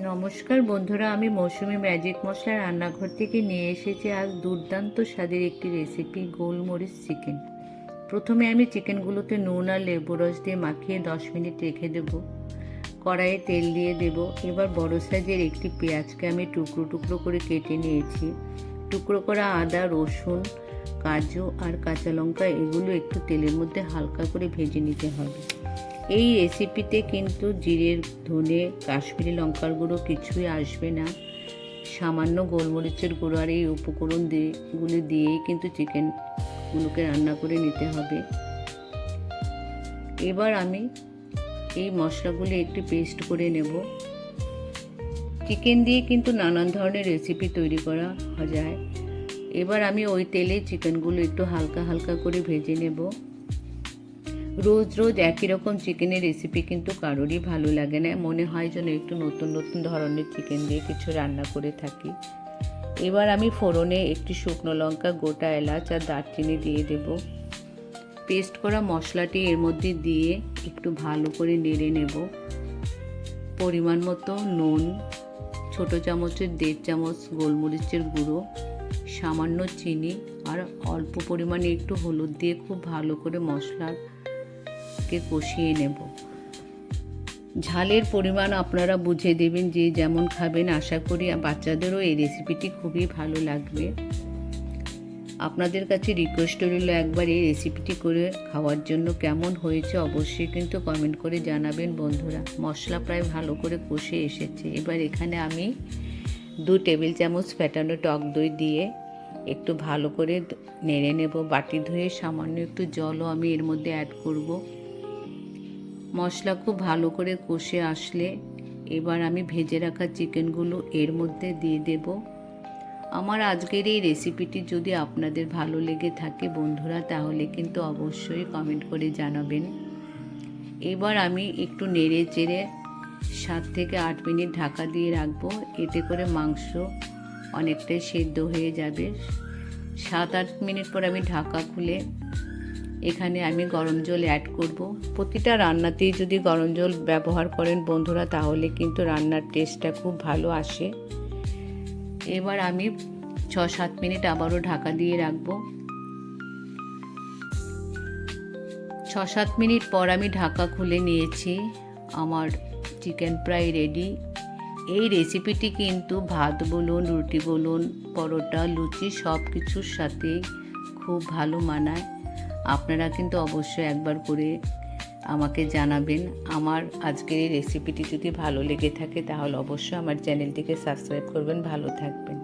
নমস্কার বন্ধুরা, আমি মৌসুমি ম্যাজিক মশলা রান্নাঘর থেকে নিয়ে এসেছি আজ দুর্দান্ত স্বাদের একটি রেসিপি গোলমরিচ চিকেন প্রথমে আমি চিকেনগুলোতে নুন আর লেবু রস দিয়ে মাখিয়ে দশ মিনিট রেখে দেব। কড়াইয়ে তেল দিয়ে দেব। এবার বড় সাইজের একটি পেঁয়াজকে আমি টুকরো টুকরো করে কেটে নিয়েছি। টুকরো করা আদা, রসুন, কাজু আর কাঁচা লঙ্কা, এগুলো একটু তেলের মধ্যে হালকা করে ভেজে নিতে হবে। এই রেসিপিতে কিন্তু জিরের ধনে, কাশ্মীরি লঙ্কার গুঁড়ো কিছুই আসবে না। সামান্য গোলমরিচের গুঁড়ো আর এই উপকরণ দিয়ে দিয়েই কিন্তু চিকেনগুলোকে রান্না করে নিতে হবে। এবার আমি এই মশলাগুলি একটু পেস্ট করে নেব। চিকেন দিয়ে কিন্তু নানান ধরনের রেসিপি তৈরি করা যায়। এবার আমি ওই তেলে চিকেনগুলো একটু হালকা হালকা করে ভেজে নেব। রোজ রোজ একই রকম চিকেনের রেসিপি কিন্তু কারোরই ভালো লাগে না। মনে হয় যেন একটু নতুন নতুন ধরনের চিকেন দিয়ে কিছু রান্না করে থাকি। এবার আমি ফোড়নে একটি শুকনো লঙ্কা, গোটা এলাচ আর দারচিনি দিয়ে দেব। পেস্ট করা মশলাটি এর মধ্যে দিয়ে একটু ভালো করে নেড়ে নেব। পরিমাণ মতো নুন, ছোট চামচের দেড় চামচ গোলমরিচের গুঁড়ো, সামান্য চিনি আর অল্প পরিমাণে একটু হলুদ দিয়ে খুব ভালো করে মশলার কে কষিয়ে নেব। ঝালের পরিমাণ আপনারা বুঝে দেবেন যে যেমন খাবেন, আশা করি বাচ্চাদেরও এই রেসিপিটি খুবই ভালো লাগবে। আপনাদের কাছে রিকোয়েস্ট রইল একবার এই রেসিপিটি করে খাওয়ার জন্য কেমন হয়েছে অবশ্যই কিন্তু কমেন্ট করে জানাবেন বন্ধুরা। মশলা প্রায় ভালো করে কষে এসেছে। এবার এখানে আমি দু টেবিল চামচ ফ্যাটানো টক দই দিয়ে একটু ভালো করে নেড়ে নেব। বাটি ধুয়ে সামান্য একটু জলও আমি এর মধ্যে অ্যাড করব। মশলা খুব ভালো করে কষে আসলে এবার আমি ভেজে রাখা চিকেনগুলো এর মধ্যে দিয়ে দেব। আমার আজকের এই রেসিপিটি যদি আপনাদের ভালো লেগে থাকে বন্ধুরা, তাহলে কিন্তু অবশ্যই কমেন্ট করে জানাবেন। এবার আমি একটু নেড়ে চেড়ে সাত থেকে আট মিনিট ঢাকা দিয়ে রাখব। এতে করে মাংস অনেকটাই সেদ্ধ হয়ে যাবে। সাত আট মিনিট পর আমি ঢাকা খুলে এখানে আমি গরম জল অ্যাড করব। প্রতিটা রান্নাতেই যদি গরম জল ব্যবহার করেন বন্ধুরা, তাহলে কিন্তু রান্নার টেস্টটা খুব ভালো আসে। এবার আমি ছ সাত মিনিট আবারও ঢাকা দিয়ে রাখব। ছ সাত মিনিট পর আমি ঢাকা খুলে নিয়েছি। আমার চিকেন ফ্রাই রেডি এই রেসিপিটি কিন্তু ভাত বলুন, রুটি বলুন, পরোটা, লুচি সব কিছুর সাথে খুব ভালো মানায়। আপনারা কিন্তু অবশ্যই একবার করে আমাকে জানাবেন। আমার আজকের এই রেসিপিটি যদি ভালো লেগে থাকে, তাহলে অবশ্যই আমার চ্যানেলটিকে সাবস্ক্রাইব করবেন। ভালো থাকবেন।